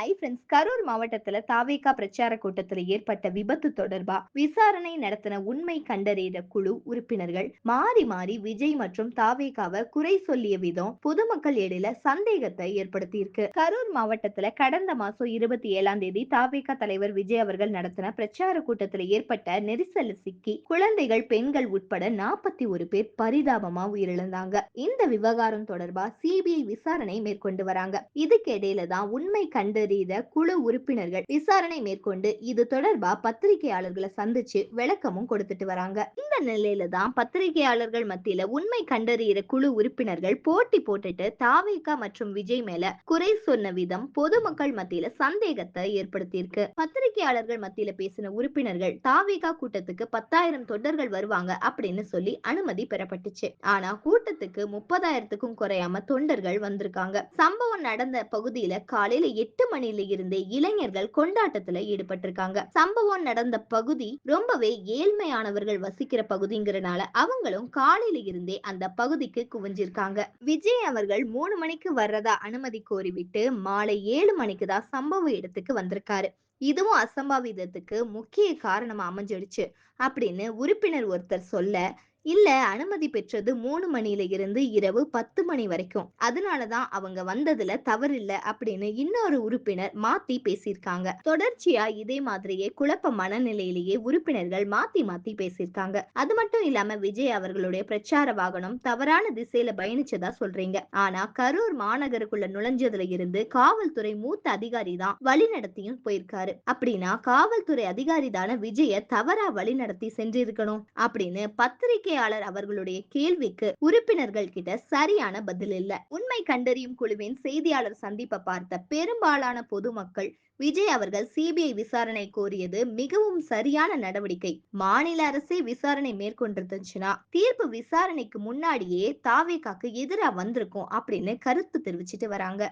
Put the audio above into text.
Hi friends Karur மாவட்டத்துல தாவேகா பிரச்சார கூட்டத்துல ஏற்பட்ட விபத்து தொடர்பா விசாரணை நடத்தின உண்மை கண்டறிய குழு உறுப்பினர்கள் மாறி மாறி விஜய் மற்றும் தாவேகாவை குறை சொல்லிய விதம் பொதுமக்கள் இடையில சந்தேகத்தை ஏற்படுத்தியிருக்கு. கரூர் மாவட்டத்துல கடந்த மாசம் இருபத்தி ஏழாம் தேதி தாவேகா தலைவர் விஜய் அவர்கள் நடத்தின பிரச்சார கூட்டத்துல ஏற்பட்ட நெரிசல் சிக்கி குழந்தைகள் பெண்கள் உட்பட நாற்பத்தி ஒரு பேர் பரிதாபமா உயிரிழந்தாங்க. இந்த விவகாரம் தொடர்பா சிபிஐ விசாரணை மேற்கொண்டு வராங்க. இதுக்கு இடையில தான் உண்மை கண்டறித குழு உறுப்பினர்கள் விசாரணை மேற்கொண்டு இது தொடர்பா பத்திரிகையாளர்களை சந்திச்சு விளக்கமும் கொடுத்துட்டு வராங்க. இந்த நிலையில தான் பத்திரிகையாளர்கள் மத்தியில உண்மை கண்டறியிற குழு உறுப்பினர்கள் போட்டி போட்டுட்டு தாவேகா மற்றும் விஜய் மேல குறை சொன்ன விதம் பொதுமக்கள் மத்தியில சந்தேகத்தை ஏற்படுத்தியிருக்கு. பத்திரிகையாளர்கள் மத்தியில பேசின உறுப்பினர்கள் தாவேகா கூட்டத்துக்கு பத்தாயிரம் தொண்டர்கள் வருவாங்க அப்படின்னு சொல்லி அனுமதி பெறப்பட்டுச்சு. ஆனா கூட்டத்துக்கு முப்பதாயிரத்துக்கும் குறையாம தொண்டர்கள் வந்திருக்காங்க. சம்பவம் நடந்த பகுதியில காலையில எட்டு மணி மணில இருந்தே இளைஞர்கள் கொண்டாட்டத்துல ஈடுபட்டிருக்காங்க. சம்பவம் நடந்த பகுதி ரொம்பவே ஏழ்மையானவர்கள் வசிக்கிற பகுதிங்கிறனால அவங்களும் காலையில இருந்தே அந்த பகுதிக்கு குவிஞ்சிருக்காங்க. விஜய் அவர்கள் மூணு மணிக்கு வர்றதா அனுமதி கோரிவிட்டு மாலை ஏழு மணிக்கு தான் சம்பவ இடத்துக்கு வந்திருக்காரு. இதுவும் அசம்பாவிதத்துக்கு முக்கிய காரணமா அமைஞ்சிடுச்சு அப்படின்னு உறுப்பினர் ஒருத்தர் சொல்ல இல்ல அனுமதி பெற்றது மூணு மணில இருந்து இரவு பத்து மணி வரைக்கும். அதனாலதான் அவங்க வந்ததுல தவறில்ல அப்படின்னு இன்னொரு உறுப்பினர் மாத்தி பேசியிருக்காங்க. தொடர்ச்சியா இதே மாதிரியே குழப்ப மனநிலையிலேயே உறுப்பினர்கள் மாத்தி மாத்தி பேசியிருக்காங்க. அது மட்டும் இல்லாம விஜய் அவர்களுடைய பிரச்சார வாகனம் தவறான திசையில பயணிச்சதா சொல்றீங்க. ஆனா கரூர் மாநகருக்குள்ள நுழைஞ்சதுல இருந்து காவல்துறை மூத்த அதிகாரி தான் வழி நடத்தியும் போயிருக்காரு. அப்படின்னா காவல்துறை அதிகாரி தான விஜய தவறா வழி நடத்தி சென்றிருக்கணும் அப்படின்னு பத்திரிகை பத்திரிகையாளர் அவர்களுடைய கேள்விக்கு உறுப்பினர்கள் கிட்ட சரியான பதில் இல்ல. உண்மை கண்டறியும் குழுவின் செய்தியாளர் சந்திப்பை பார்த்த பெரும்பாலான பொதுமக்கள் விஜய் அவர்கள் சிபிஐ விசாரணை கோரியது மிகவும் சரியான நடவடிக்கை. மாநில அரசே விசாரணை மேற்கொண்டிருந்துச்சுன்னா தீர்ப்பு விசாரணைக்கு முன்னாடியே தாவேகாக்கு எதிராக வந்திருக்கும் அப்படின்னு கருத்து தெரிவிச்சிட்டு வராங்க.